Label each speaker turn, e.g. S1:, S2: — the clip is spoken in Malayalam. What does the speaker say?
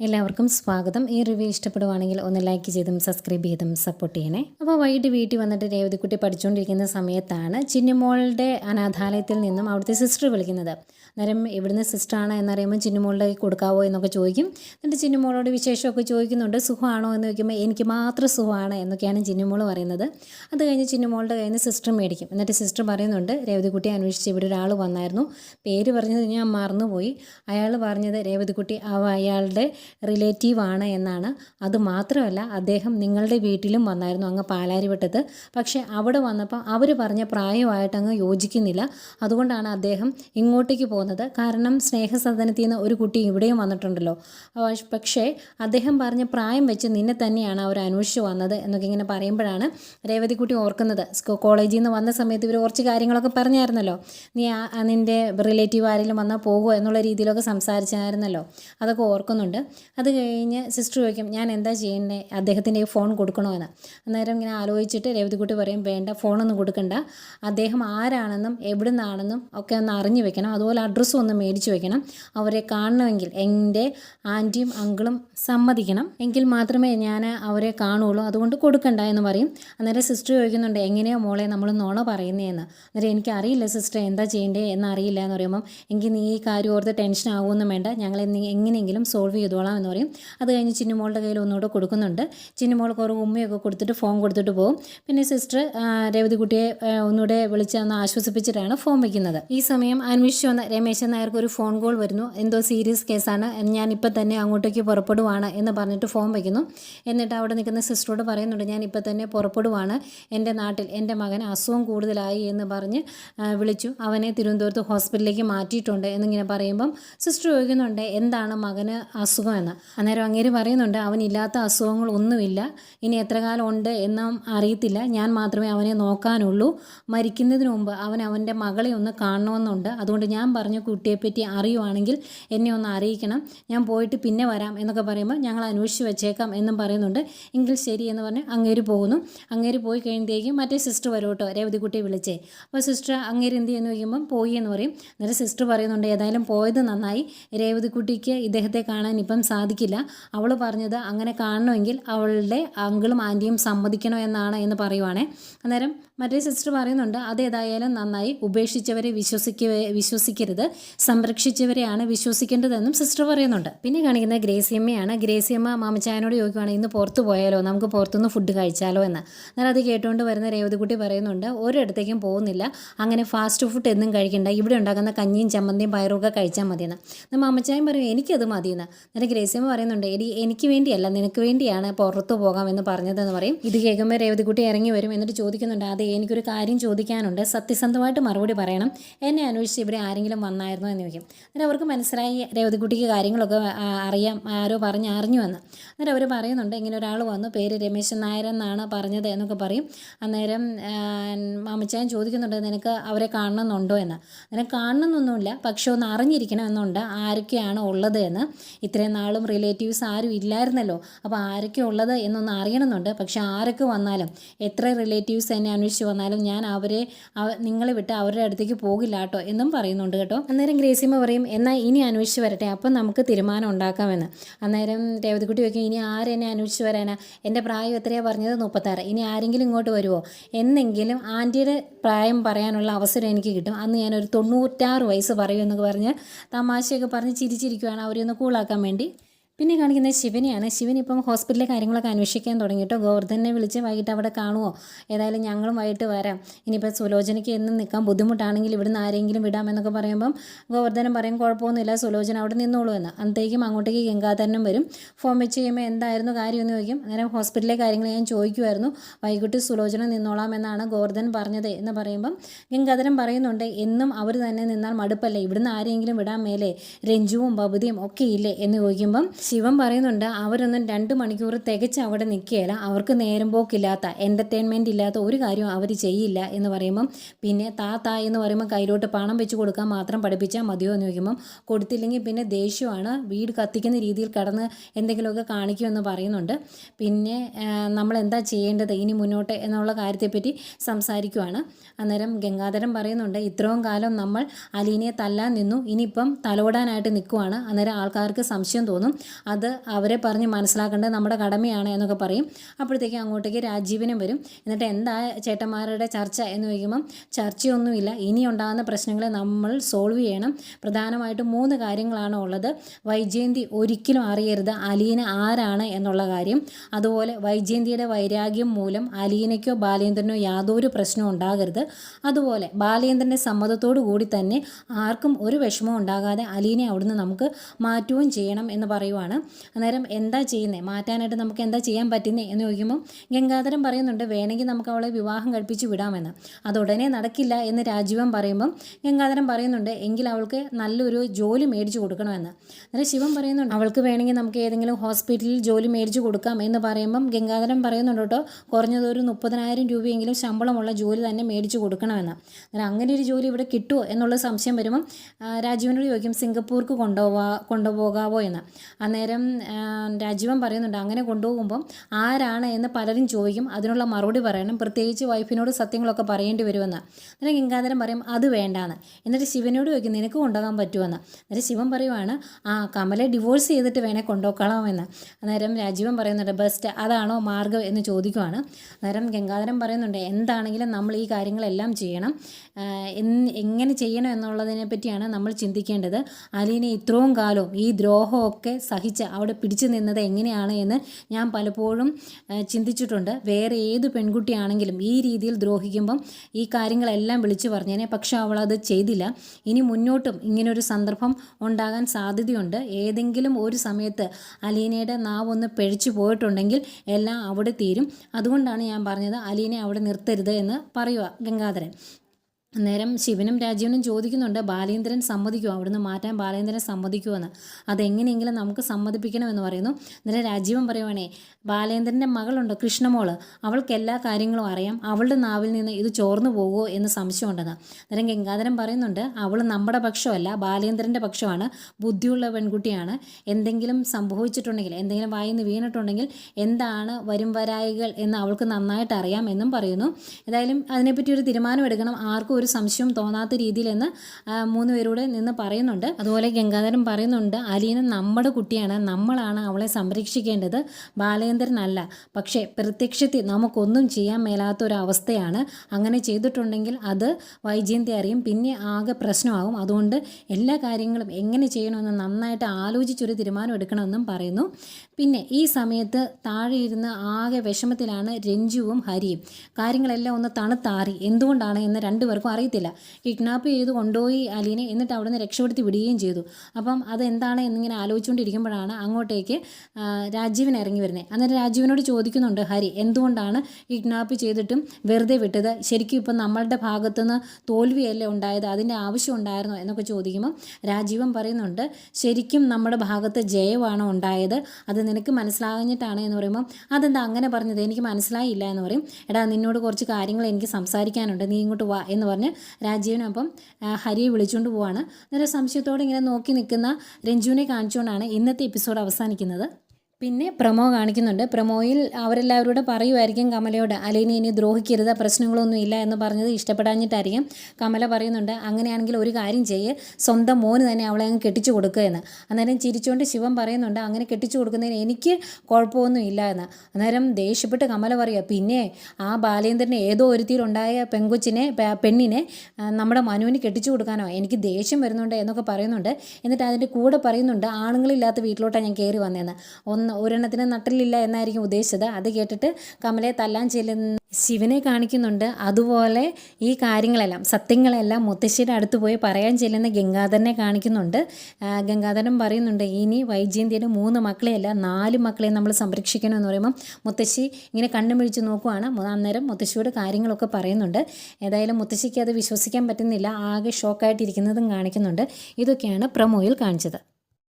S1: എല്ലാവർക്കും സ്വാഗതം. ഈ റിവ്യൂ ഇഷ്ടപ്പെടുവാണെങ്കിൽ ഒന്ന് ലൈക്ക് ചെയ്തും സബ്സ്ക്രൈബ് ചെയ്തും സപ്പോർട്ട് ചെയ്യണേ. അപ്പോൾ വൈകിട്ട് വീട്ടിൽ വന്നിട്ട് രേവതിക്കുട്ടി പഠിച്ചുകൊണ്ടിരിക്കുന്ന സമയത്താണ് ചിന്നുമോളുടെ അനാഥാലയത്തിൽ നിന്നും അവിടുത്തെ സിസ്റ്റർ വിളിക്കുന്നത്. അന്നേരം ഇവിടുന്ന് സിസ്റ്ററാണ് എന്നറിയുമ്പോൾ ചിന്നുമോളുടെ കൊടുക്കാവോ എന്നൊക്കെ ചോദിക്കും. എന്നിട്ട് ചിന്നുമോളോട് വിശേഷമൊക്കെ ചോദിക്കുന്നുണ്ട്. സുഖമാണോ എന്ന് ചോദിക്കുമ്പോൾ എനിക്ക് മാത്രം സുഖമാണ് എന്നൊക്കെയാണ് ചിന്നുമോൾ പറയുന്നത്. അത് കഴിഞ്ഞ് ചിന്നുമോളുടെ കയ്യിൽ നിന്ന് സിസ്റ്റർ മേടിക്കും. എന്നിട്ട് സിസ്റ്റർ പറയുന്നുണ്ട് രേവതിക്കുട്ടി അന്വേഷിച്ച് ഇവിടെ ഒരാൾ വന്നായിരുന്നു. പേര് പറഞ്ഞത് ഞാൻ മറന്നുപോയി. അയാൾ പറഞ്ഞത് രേവതിക്കുട്ടി അയാളുടെ റിലേറ്റീവ് ആണ് എന്നാണ്. അത് മാത്രമല്ല അദ്ദേഹം നിങ്ങളുടെ വീട്ടിലും വന്നായിരുന്നു അങ്ങ് പാലാരിവട്ടത്ത് പക്ഷേ അവിടെ വന്നപ്പോൾ അവർ പറഞ്ഞ പ്രായമായിട്ട് അങ്ങ് യോജിക്കുന്നില്ല. അതുകൊണ്ടാണ് അദ്ദേഹം ഇങ്ങോട്ടേക്ക് പോകുന്നത്. കാരണം സ്നേഹസദനത്തിൽ നിന്ന് ഒരു കുട്ടി ഇവിടെയും വന്നിട്ടുണ്ടല്ലോ. പക്ഷേ അദ്ദേഹം പറഞ്ഞ പ്രായം വെച്ച് നിന്നെ തന്നെയാണ് അവർ അന്വേഷിച്ച് വന്നത് എന്നൊക്കെ ഇങ്ങനെ പറയുമ്പോഴാണ് രേവതിക്കുട്ടി ഓർക്കുന്നത്. കോളേജിൽ നിന്ന് വന്ന സമയത്ത് ഇവർ കുറച്ച് കാര്യങ്ങളൊക്കെ പറഞ്ഞായിരുന്നല്ലോ. നീ നിന്റെ റിലേറ്റീവ് ആരെങ്കിലും വന്നാൽ പോകുമോ എന്നുള്ള രീതിയിലൊക്കെ സംസാരിച്ചായിരുന്നല്ലോ. അതൊക്കെ ഓർക്കുന്നുണ്ട്. അത് കഴിഞ്ഞ് സിസ്റ്റർ ചോദിക്കും ഞാൻ എന്താ ചെയ്യേണ്ടത് അദ്ദേഹത്തിന്റെ ഫോൺ കൊടുക്കണോ എന്ന് അന്നേരം ഇങ്ങനെ ആലോചിച്ചിട്ട് രേവതിക്കുട്ടി പറയും വേണ്ട ഫോണൊന്നും കൊടുക്കണ്ട. അദ്ദേഹം ആരാണെന്നും എവിടെ നിന്നാണെന്നും ഒക്കെ ഒന്ന് അറിഞ്ഞു വെക്കണം. അതുപോലെ അഡ്രസ്സും ഒന്ന് മേടിച്ച് വെക്കണം. അവരെ കാണണമെങ്കിൽ എന്റെ ആന്റിയും അങ്കിളും സമ്മതിക്കണം. എങ്കിൽ മാത്രമേ ഞാൻ അവരെ കാണുള്ളൂ അതുകൊണ്ട് കൊടുക്കണ്ട എന്ന് പറയും. അന്നേരം സിസ്റ്റർ ചോദിക്കുന്നുണ്ട് എങ്ങനെയാ മോളെ നമ്മൾ നുണ പറയുന്നതെന്ന് അന്നേരം എനിക്കറിയില്ല സിസ്റ്റർ എന്താ ചെയ്യേണ്ടത് എന്നറിയില്ല എന്ന് പറയുമ്പം എങ്കിൽ നീ ഈ കാര്യം ഓർത്ത് ടെൻഷൻ ആകുമെന്നും വേണ്ട. ഞങ്ങൾ എങ്ങനെയെങ്കിലും സോൾവ് ചെയ്തോളാം. എന്ന് പറയും. അത് കഴിഞ്ഞ് ചിന്നുമോളുടെ കയ്യിൽ ഒന്നുകൂടെ കൊടുക്കുന്നുണ്ട്. ചിന്നുമോൾ കുറേ ഉമ്മയൊക്കെ കൊടുത്തിട്ട് ഫോം കൊടുത്തിട്ട് പോകും. പിന്നെ സിസ്റ്റർ രേവതികുട്ടിയെ ഒന്നുകൂടെ വിളിച്ച് ഒന്ന് ആശ്വസിപ്പിച്ചിട്ടാണ് ഫോം വയ്ക്കുന്നത് ഈ സമയം അന്വേഷിച്ച് വന്ന രമേശൻ നായർക്ക് ഒരു ഫോൺ കോൾ വരുന്നു. എന്തോ സീരിയസ് കേസാണ്. ഞാൻ ഇപ്പം തന്നെ അങ്ങോട്ടേക്ക് പുറപ്പെടുവാണ് എന്ന് പറഞ്ഞിട്ട് ഫോം വയ്ക്കുന്നു എന്നിട്ട് അവിടെ നിൽക്കുന്ന സിസ്റ്ററോട് പറയുന്നുണ്ട് ഞാൻ ഇപ്പം തന്നെ പുറപ്പെടുവാണ്. എന്റെ നാട്ടിൽ എന്റെ മകൻ അസുഖം കൂടുതലായി എന്ന് പറഞ്ഞ് വിളിച്ചു. അവനെ തിരുവനന്തപുരത്ത് ഹോസ്പിറ്റലിലേക്ക് മാറ്റിയിട്ടുണ്ട് എന്നിങ്ങനെ പറയുമ്പം സിസ്റ്റർ ചോദിക്കുന്നുണ്ട് എന്താണ് മകന് അസുഖം എന്ന്. അന്നേരം അങ്ങേര് പറയുന്നുണ്ട് അവനില്ലാത്ത അസുഖങ്ങളൊന്നുമില്ല ഇനി എത്ര കാലം ഉണ്ട് എന്നും അറിയത്തില്ല. ഞാൻ മാത്രമേ അവനെ നോക്കാനുള്ളൂ. മരിക്കുന്നതിന് മുമ്പ് അവൻ അവന്റെ മകളെ ഒന്ന് കാണണമെന്നുണ്ട്. അതുകൊണ്ട് ഞാൻ പറഞ്ഞു കുട്ടിയെപ്പറ്റി അറിയുവാണെങ്കിൽ എന്നെ ഒന്ന് അറിയിക്കണം. ഞാൻ പോയിട്ട് പിന്നെ വരാം എന്നൊക്കെ പറയുമ്പോൾ ഞങ്ങൾ അന്വേഷിച്ച് വെച്ചേക്കാം എന്നും പറയുന്നുണ്ട്. എങ്കിൽ ശരി എന്ന് പറഞ്ഞ് അങ്ങേര് പോകുന്നു. അങ്ങേര് പോയി കഴിയുമ്പോഴത്തേക്കും മറ്റേ സിസ്റ്റർ വരും കേട്ടോ രേവതിക്കുട്ടിയെ വിളിച്ചേ. അപ്പോൾ സിസ്റ്റർ അങ്ങേര് എന്ത് ചെയ്യുന്നു ചോദിക്കുമ്പം പോയി എന്ന് പറയും. എന്നിട്ട് സിസ്റ്റർ പറയുന്നുണ്ട് ഏതായാലും പോയത് നന്നായി. രേവതിക്കുട്ടിക്ക് ഇദ്ദേഹത്തെ കാണാൻ ഇപ്പം സാധിക്കില്ല. അവൾ പറഞ്ഞത് അങ്ങനെ കാണണമെങ്കിൽ അവളുടെ അങ്കിളും ആന്റിയും സമ്മതിക്കണോ എന്നാണ് എന്ന് പറയുവാണേ. അന്നേരം മറ്റേ സിസ്റ്റർ പറയുന്നുണ്ട് അതേതായാലും നന്നായി. ഉപേക്ഷിച്ചവരെ വിശ്വസിക്ക വിശ്വസിക്കരുത്. സംരക്ഷിച്ചവരെയാണ് വിശ്വസിക്കേണ്ടതെന്നും സിസ്റ്റർ പറയുന്നുണ്ട്. പിന്നെ കാണിക്കുന്നത് ഗ്രേസിയമ്മയാണ്. ഗ്രേസിയമ്മ മാമച്ചായനോട് ചോദിക്കുവാണ് ഇന്ന് പുറത്ത് പോയാലോ? നമുക്ക് പുറത്തുനിന്ന് ഫുഡ് കഴിച്ചാലോ? എന്ന്. എന്നാൽ അത് കേട്ടുകൊണ്ട് വരുന്ന രേവതിക്കുട്ടി പറയുന്നുണ്ട് ഒരിടത്തേക്കും പോകുന്നില്ല. അങ്ങനെ ഫാസ്റ്റ് ഫുഡ് എന്നും കഴിക്കണ്ട. ഇവിടെ ഉണ്ടാക്കുന്ന കഞ്ഞിയും ചമ്മന്തിയും പയറും ഒക്കെ കഴിച്ചാൽ മതിയെന്ന്. എന്നാൽ മാമച്ചായൻ പറയും എനിക്കത് മതിയെന്ന്. എന്നിട്ട് ഗ്രേസിയമ്മ പറയുന്നുണ്ട് എടി എനിക്ക് വേണ്ടിയല്ല. നിനക്ക് വേണ്ടിയാണ് പുറത്ത് പോകാമെന്ന് പറഞ്ഞതെന്ന് പറയും. ഇത് കേൾക്കുമ്പോൾ രേവതിക്കുട്ടി ഇറങ്ങി വരും എന്നിട്ട് ചോദിക്കുന്നുണ്ട് അതെ എനിക്കൊരു കാര്യം ചോദിക്കാനുണ്ട്. സത്യസന്ധമായിട്ട് മറുപടി പറയണം. എന്നെ അന്വേഷിച്ച് ഇവിടെ ആരെങ്കിലും വന്നായിരുന്നോ എന്ന് ചോദിക്കും. എന്നിട്ട് അവർക്ക് മനസ്സിലായി. രേവതിക്കുട്ടിക്ക് കാര്യങ്ങളൊക്കെ അറിയാം. ആരോ പറഞ്ഞ് അറിഞ്ഞു എന്ന് എന്നിട്ട് അവർ പറയുന്നുണ്ട് ഇങ്ങനെ ഒരാൾ വന്നു. പേര് രമേശൻ നായർ എന്നാണ് പറഞ്ഞത് എന്നൊക്കെ പറയും. അന്നേരം മാമച്ചാൻ ചോദിക്കുന്നുണ്ട് നിനക്ക് അവരെ കാണണമെന്നുണ്ടോ? എന്ന്. നിനക്ക് കാണണമെന്നൊന്നുമില്ല. പക്ഷെ ഒന്ന് അറിഞ്ഞിരിക്കണം എന്നുണ്ട്. ആരൊക്കെയാണ് ഉള്ളത്? എന്ന്. ഇത്രയും നാളും റിലേറ്റീവ്സ് ആരും ഇല്ലായിരുന്നല്ലോ. അപ്പോൾ ആരൊക്കെ ഉള്ളത് എന്നൊന്ന് അറിയണമെന്നുണ്ട്. പക്ഷെ ആരൊക്കെ വന്നാലും എത്ര റിലേറ്റീവ്സ് എന്നെ വന്നാലും ഞാൻ അവരെ നിങ്ങളെ വിട്ട് അവരുടെ അടുത്തേക്ക് പോകില്ല കേട്ടോ എന്നും പറയുന്നുണ്ട് കേട്ടോ. അന്നേരം ഗ്രേസിമ പറയും എന്നാൽ ഇനി അന്വേഷിച്ച് വരട്ടെ അപ്പം നമുക്ക് തീരുമാനം ഉണ്ടാക്കാമെന്ന്. അന്നേരം രേവതിക്കുട്ടി വയ്ക്കും ഇനി ആരെന്നെ അന്വേഷിച്ച് വരാനാ? എന്റെ പ്രായം എത്രയാണ് പറഞ്ഞത്? മുപ്പത്താറ്. ഇനി ആരെങ്കിലും ഇങ്ങോട്ട് വരുമോ എന്നെങ്കിലും ആന്റിയുടെ പ്രായം പറയാനുള്ള അവസരം എനിക്ക് കിട്ടും. അന്ന് ഞാനൊരു തൊണ്ണൂറ്റാറ് വയസ്സ് പറയുമെന്നൊക്കെ പറഞ്ഞ് തമാശയൊക്കെ പറഞ്ഞ് ചിരിച്ചിരിക്കുവാണ് അവരെ ഒന്ന് കൂളാക്കാൻ വേണ്ടി. പിന്നെ കാണിക്കുന്നത് ശിവനെയാണ്. ശിവൻ ഇപ്പം ഹോസ്പിറ്റലിലെ കാര്യങ്ങളൊക്കെ അന്വേഷിക്കാൻ തുടങ്ങിയിട്ട് ഗോവർദ്ധനെ വിളിച്ച് വൈകിട്ട് അവിടെ കാണുമോ ഏതായാലും ഞങ്ങളും വൈകിട്ട് വരാം. ഇനിയിപ്പോൾ സുലോചനയ്ക്ക് എന്നും നിൽക്കാൻ ബുദ്ധിമുട്ടാണെങ്കിൽ ഇവിടുന്ന് ആരെങ്കിലും വിടാമെന്നൊക്കെ പറയുമ്പം ഗോവർദ്ധനം പറയും കുഴപ്പമൊന്നുമില്ല സുലോചന അവിടെ നിന്നോളൂ എന്ന്. അന്നത്തേക്കും അങ്ങോട്ടേക്ക് ഗംഗാധരനും വരും. ഫോൺ വെച്ച് കഴിയുമ്പോൾ എന്തായിരുന്നു കാര്യമെന്ന് ചോദിക്കും. അന്നേരം ഹോസ്പിറ്റലിലെ കാര്യങ്ങൾ ഞാൻ ചോദിക്കുമായിരുന്നു. വൈകിട്ട് സുലോചന നിന്നോളാം എന്നാണ് ഗോവർദ്ധൻ പറഞ്ഞത് എന്ന് പറയുമ്പം ഗംഗാധരൻ പറയുന്നുണ്ട് എന്നും അവർ തന്നെ നിന്നാൽ മടുപ്പല്ലേ? ഇവിടുന്ന് ആരെങ്കിലും വിടാൻ മേലെ രഞ്ജുവും ബബുദിയും ഒക്കെ ഇല്ലേ? എന്ന് ചോദിക്കുമ്പം ശിവൻ പറയുന്നുണ്ട് അവരൊന്നും രണ്ട് മണിക്കൂർ തികച്ച് അവിടെ നിൽക്കുകയില്ല. അവർക്ക് നേരം പോക്കില്ലാത്ത എന്റർടൈൻമെന്റ് ഇല്ലാത്ത ഒരു കാര്യവും അവർ ചെയ്യില്ല എന്ന് പറയുമ്പം പിന്നെ താത്ത എന്ന് പറയുമ്പോൾ കയ്യിലോട്ട് പണം വെച്ച് കൊടുക്കാൻ മാത്രം പഠിപ്പിച്ചാൽ മതിയോ എന്ന് ചോദിക്കുമ്പം കൊടുത്തില്ലെങ്കിൽ പിന്നെ ദേഷ്യമാണ്. വീട് കത്തിക്കുന്ന രീതിയിൽ കടന്ന് എന്തെങ്കിലുമൊക്കെ കാണിക്കുമെന്ന് പറയുന്നുണ്ട്. പിന്നെ നമ്മൾ എന്താ ചെയ്യേണ്ടത്? ഇനി മുന്നോട്ട് എന്നുള്ള കാര്യത്തെപ്പറ്റി സംസാരിക്കുവാണ്. അന്നേരം ഗംഗാധരൻ പറയുന്നുണ്ട് ഇത്രയും കാലം നമ്മൾ അലീനയെ തല്ലാൻ നിന്നു. ഇനിയിപ്പം തലോടാനായിട്ട് നിൽക്കുവാണ്. അന്നേരം ആൾക്കാർക്ക് സംശയം തോന്നും. അത് അവരെ പറഞ്ഞ് മനസ്സിലാക്കേണ്ടത് നമ്മുടെ കടമയാണ് എന്നൊക്കെ പറയും. അപ്പോഴത്തേക്കും അങ്ങോട്ടേക്ക് രാജീവനും വരും. എന്നിട്ട് എന്താ ചേട്ടന്മാരുടെ ചർച്ച എന്ന് ചോദിക്കുമ്പം ചർച്ചയൊന്നുമില്ല. ഇനി ഉണ്ടാകുന്ന പ്രശ്നങ്ങളെ നമ്മൾ സോൾവ് ചെയ്യണം. പ്രധാനമായിട്ടും മൂന്ന് കാര്യങ്ങളാണ് ഉള്ളത്. വൈജയന്തി ഒരിക്കലും അറിയരുത് അലീന ആരാണ് എന്നുള്ള കാര്യം. അതുപോലെ വൈജയന്തിയുടെ വൈരാഗ്യം മൂലം അലീനയ്ക്കോ ബാലേന്ദ്രനോ യാതൊരു പ്രശ്നവും ഉണ്ടാകരുത്. അതുപോലെ ബാലേന്ദ്രന്റെ സമ്മതത്തോടു കൂടി തന്നെ ആർക്കും ഒരു വിഷമവും ഉണ്ടാകാതെ അലീനെ അവിടുന്ന് നമുക്ക് മാറ്റുകയും ചെയ്യണം എന്ന് പറയുവാണ്. അന്നേരം എന്താ ചെയ്യുന്നത് മാറ്റാനായിട്ട് നമുക്ക് എന്താ ചെയ്യാൻ പറ്റുന്നത് എന്ന് ചോദിക്കുമ്പോൾ ഗംഗാധരൻ പറയുന്നുണ്ട് വേണമെങ്കിൽ നമുക്ക് അവളെ വിവാഹം കഴിപ്പിച്ച് വിടാമെന്ന്. അത് ഉടനെ നടക്കില്ല എന്ന് രാജീവൻ പറയുമ്പം ഗംഗാധരൻ പറയുന്നുണ്ട് എങ്കിൽ അവൾക്ക് നല്ലൊരു ജോലി മേടിച്ചു കൊടുക്കണമെന്ന്. അന്നേരം ശിവൻ പറയുന്നുണ്ട് അവൾക്ക് വേണമെങ്കിൽ നമുക്ക് ഏതെങ്കിലും ഹോസ്പിറ്റലിൽ ജോലി മേടിച്ചു കൊടുക്കാം എന്ന് പറയുമ്പം ഗംഗാധരൻ പറയുന്നുണ്ട് കേട്ടോ കുറഞ്ഞത് ഒരു മുപ്പതിനായിരം രൂപയെങ്കിലും ശമ്പളമുള്ള ജോലി തന്നെ മേടിച്ചു കൊടുക്കണമെന്ന്. അന്നേരം അങ്ങനെ ഒരു ജോലി ഇവിടെ കിട്ടുമോ എന്നുള്ള സംശയം വരുമ്പം രാജീവനോട് ചോദിക്കും സിംഗപ്പൂർക്ക് കൊണ്ടുപോവാ കൊണ്ടുപോകാവോ? എന്ന്. അന്നേരം രാജീവം പറയുന്നുണ്ട് അങ്ങനെ കൊണ്ടുപോകുമ്പം ആരാണ് എന്ന് പലരും ചോദിക്കും. അതിനുള്ള മറുപടി പറയണം. പ്രത്യേകിച്ച് വൈഫിനോട് സത്യങ്ങളൊക്കെ പറയേണ്ടി വരുമെന്ന്. അന്നേരം ഗംഗാധരൻ പറയും അത് വേണ്ടാന്ന്. എന്നിട്ട് ശിവനോട് ചോദിക്കും നിനക്ക് കൊണ്ടുപോകാൻ പറ്റുമെന്ന് എന്നിട്ട് ശിവൻ പറയുവാണ് ആ കമലെ ഡിവോഴ്സ് ചെയ്തിട്ട് വേണേൽ കൊണ്ടുപോക്കളാമെന്ന് അന്നേരം രാജീവൻ പറയുന്നുണ്ട് ബെസ്റ്റ് അതാണോ മാർഗം? എന്ന് ചോദിക്കുവാണ്. അന്നേരം ഗംഗാധരൻ പറയുന്നുണ്ട് എന്താണെങ്കിലും നമ്മൾ ഈ കാര്യങ്ങളെല്ലാം ചെയ്യണം. എങ്ങനെ ചെയ്യണം എന്നുള്ളതിനെ പറ്റിയാണ് നമ്മൾ ചിന്തിക്കേണ്ടത്. അലീനെ ഇത്രയും കാലവും ഈ ദ്രോഹമൊക്കെ സഹിച്ച് അവിടെ പിടിച്ചു നിന്നത് എങ്ങനെയാണ് എന്ന് ഞാൻ പലപ്പോഴും ചിന്തിച്ചിട്ടുണ്ട്. വേറെ ഏത് പെൺകുട്ടിയാണെങ്കിലും ഈ രീതിയിൽ ദ്രോഹിക്കുമ്പം ഈ കാര്യങ്ങളെല്ലാം വിളിച്ചു പറഞ്ഞേനെ. പക്ഷെ അവൾ അത് ചെയ്തില്ല. ഇനി മുന്നോട്ടും ഇങ്ങനൊരു സന്ദർഭം ഉണ്ടാകാൻ സാധ്യതയുണ്ട്. ഏതെങ്കിലും ഒരു സമയത്ത് അലീനയുടെ നാവ് ഒന്ന് പിഴച്ചു പോയിട്ടുണ്ടെങ്കിൽ എല്ലാം അവിടെ തീരും. അതുകൊണ്ടാണ് ഞാൻ പറഞ്ഞത് അലീനെ അവിടെ നിർത്തരുത് എന്ന് പറയുക ഗംഗാധരൻ. അന്നേരം ശിവനും രാജീവനും ചോദിക്കുന്നുണ്ട് ബാലേന്ദ്രൻ സമ്മതിക്കുമോ അവിടുന്ന് മാറ്റാൻ ബാലേന്ദ്രൻ സമ്മതിക്കുമെന്ന് അതെങ്ങനെയെങ്കിലും നമുക്ക് സമ്മതിപ്പിക്കണമെന്ന് പറയുന്നു. അന്നേരം രാജീവൻ പറയുവാണേ ബാലേന്ദ്രന്റെ മകളുണ്ട് കൃഷ്ണമോൾ. അവൾക്ക് എല്ലാ കാര്യങ്ങളും അറിയാം. അവളുടെ നാവിൽ നിന്ന് ഇത് ചോർന്നു പോകുമോ എന്ന് സംശയമുണ്ടെന്ന്. അന്നേരം ഗംഗാധരൻ പറയുന്നുണ്ട് അവൾ നമ്മുടെ പക്ഷമല്ല ബാലേന്ദ്രന്റെ പക്ഷമാണ്. ബുദ്ധിയുള്ള പെൺകുട്ടിയാണ്. എന്തെങ്കിലും സംഭവിച്ചിട്ടുണ്ടെങ്കിൽ എന്തെങ്കിലും വായിന്ന് വീണിട്ടുണ്ടെങ്കിൽ എന്താണ് വരും വരായികൾ എന്ന് അവൾക്ക് നന്നായിട്ട് അറിയാം എന്നും പറയുന്നു. ഏതായാലും അതിനെപ്പറ്റി ഒരു തീരുമാനം എടുക്കണം ആർക്കും ഒരു സംശയവും തോന്നാത്ത രീതിയിലെന്ന് മൂന്ന് പേരൂടെ നിന്ന് പറയുന്നുണ്ട്. അതുപോലെ ഗംഗാധരൻ പറയുന്നുണ്ട് അലീന നമ്മുടെ കുട്ടിയാണ് നമ്മളാണ് അവളെ സംരക്ഷിക്കേണ്ടത്. ബാലേന്ദ്രനല്ല. പക്ഷേ പ്രത്യക്ഷത്തിൽ നമുക്കൊന്നും ചെയ്യാൻ മേലാത്ത ഒരു അവസ്ഥയാണ് അങ്ങനെ ചെയ്തിട്ടുണ്ടെങ്കിൽ അത് വൈജയന്തി അറിയും പിന്നെ ആകെ പ്രശ്നമാകും. അതുകൊണ്ട് എല്ലാ കാര്യങ്ങളും എങ്ങനെ ചെയ്യണമെന്ന് നന്നായിട്ട് ആലോചിച്ചൊരു തീരുമാനം എടുക്കണമെന്നും പറയുന്നു. പിന്നെ ഈ സമയത്ത് താഴെ ഇരുന്ന് ആകെ വിഷമത്തിലാണ് രഞ്ജുവും ഹരിയും. കാര്യങ്ങളെല്ലാം ഒന്ന് തണുത്താറി. എന്തുകൊണ്ടാണ് എന്ന് രണ്ടുപേർക്കും അറിയത്തില്ല. കിഡ്നാപ്പ് ചെയ്ത് കൊണ്ടുപോയി അലീനെ എന്നിട്ട് അവിടെ നിന്ന് രക്ഷപ്പെടുത്തി വിടുകയും ചെയ്തു. അപ്പം അതെന്താണ് എന്നിങ്ങനെ ആലോചിച്ചുകൊണ്ടിരിക്കുമ്പോഴാണ് അങ്ങോട്ടേക്ക് രാജീവൻ ഇറങ്ങി വരുന്നത് അന്നേരം രാജീവനോട് ചോദിക്കുന്നുണ്ട് ഹരി എന്തുകൊണ്ടാണ് കിഡ്നാപ്പ് ചെയ്തിട്ടും വെറുതെ വിട്ടത്? ശരിക്കും ഇപ്പം നമ്മളുടെ ഭാഗത്തുനിന്ന് തോൽവിയല്ലേ ഉണ്ടായത്? അതിന്റെ ആവശ്യം ഉണ്ടായിരുന്നോ? എന്നൊക്കെ ചോദിക്കുമ്പോൾ രാജീവൻ പറയുന്നുണ്ട് ശരിക്കും നമ്മുടെ ഭാഗത്ത് ജയമാണ് ഉണ്ടായത്? അത് നിനക്ക് മനസ്സിലാകഞ്ഞിട്ടാണ് എന്ന് പറയുമ്പോൾ അതെന്താ അങ്ങനെ പറഞ്ഞത്? എനിക്ക് മനസ്സിലായില്ല എന്ന് പറയും. എടാ നിന്നോട് കുറച്ച് കാര്യങ്ങൾ എനിക്ക് സംസാരിക്കാനുണ്ട്. നീ ഇങ്ങോട്ട് വാ എന്ന് പറഞ്ഞ് രാജീവനൊപ്പം ആ, ഹരിയെ വിളിച്ചുകൊണ്ട് പോവാണ്. അന്നേരം സംശയത്തോടെ ഇങ്ങനെ നോക്കി നിൽക്കുന്ന രഞ്ജുവിനെ കാണിച്ചുകൊണ്ടാണ് ഇന്നത്തെ എപ്പിസോഡ് അവസാനിക്കുന്നത്. പിന്നെ പ്രമോ കാണിക്കുന്നുണ്ട്. പ്രമോയിൽ അവരെല്ലാവരോട് പറയുമായിരിക്കും കമലയോട് അലീനെ ഇനി ദ്രോഹിക്കരുത് പ്രശ്നങ്ങളൊന്നും ഇല്ല എന്ന് പറഞ്ഞത് ഇഷ്ടപ്പെടാഞ്ഞിട്ടായിരിക്കും കമല പറയുന്നുണ്ട്. അങ്ങനെയാണെങ്കിൽ ഒരു കാര്യം ചെയ്യ് സ്വന്തം മോന് തന്നെ അവളെ അങ്ങ് കെട്ടിച്ചു കൊടുക്കുക എന്ന്. അന്നേരം ചിരിച്ചുകൊണ്ട് ശിവൻ പറയുന്നുണ്ട് അങ്ങനെ കെട്ടിച്ചു കൊടുക്കുന്നതിന് എനിക്ക് കുഴപ്പമൊന്നും ഇല്ല എന്ന്. അന്നേരം ദേഷ്യപ്പെട്ട് കമല പറയുക പിന്നെ ആ ബാലേന്ദ്രനെ ഏതോ ഒരുത്തിയിലുണ്ടായ പെങ്കൊച്ചിനെ പെണ്ണിനെ നമ്മുടെ മനുവിന് കെട്ടിച്ചു കൊടുക്കാനോ? എനിക്ക് ദേഷ്യം വരുന്നുണ്ട് എന്നൊക്കെ പറയുന്നുണ്ട്. എന്നിട്ട് അതിന്റെ കൂടെ പറയുന്നുണ്ട് ആണുങ്ങളില്ലാത്ത വീട്ടിലോട്ടാണ് ഞാൻ കയറി വന്നതെന്ന് ഒന്ന് ഒരെണ്ണത്തിന് നട്ടിലില്ല എന്നായിരിക്കും ഉദ്ദേശിച്ചത്. അത് കേട്ടിട്ട് കമലയെ തല്ലാൻ ചെല്ലുന്ന ശിവനെ കാണിക്കുന്നുണ്ട്. അതുപോലെ ഈ കാര്യങ്ങളെല്ലാം സത്യങ്ങളെല്ലാം മുത്തശ്ശിയുടെ അടുത്ത് പോയി പറയാൻ ചെല്ലുന്ന ഗംഗാധരനെ കാണിക്കുന്നുണ്ട്. ഗംഗാധരൻ പറയുന്നുണ്ട് ഇനി വൈജയന്തിയുടെ മൂന്ന് മക്കളെയല്ല നാല് മക്കളെ നമ്മൾ സംരക്ഷിക്കണം എന്ന് പറയുമ്പം മുത്തശ്ശി ഇങ്ങനെ കണ്ണു മിഴിച്ച് നോക്കുവാണ് അന്നേരം മുത്തശ്ശിയോട് കാര്യങ്ങളൊക്കെ പറയുന്നുണ്ട്. ഏതായാലും മുത്തശ്ശിക്ക് അത് വിശ്വസിക്കാൻ പറ്റുന്നില്ല. ആകെ ഷോക്കായിട്ടിരിക്കുന്നതും കാണിക്കുന്നുണ്ട്. ഇതൊക്കെയാണ് പ്രമോയിൽ കാണിച്ചത്.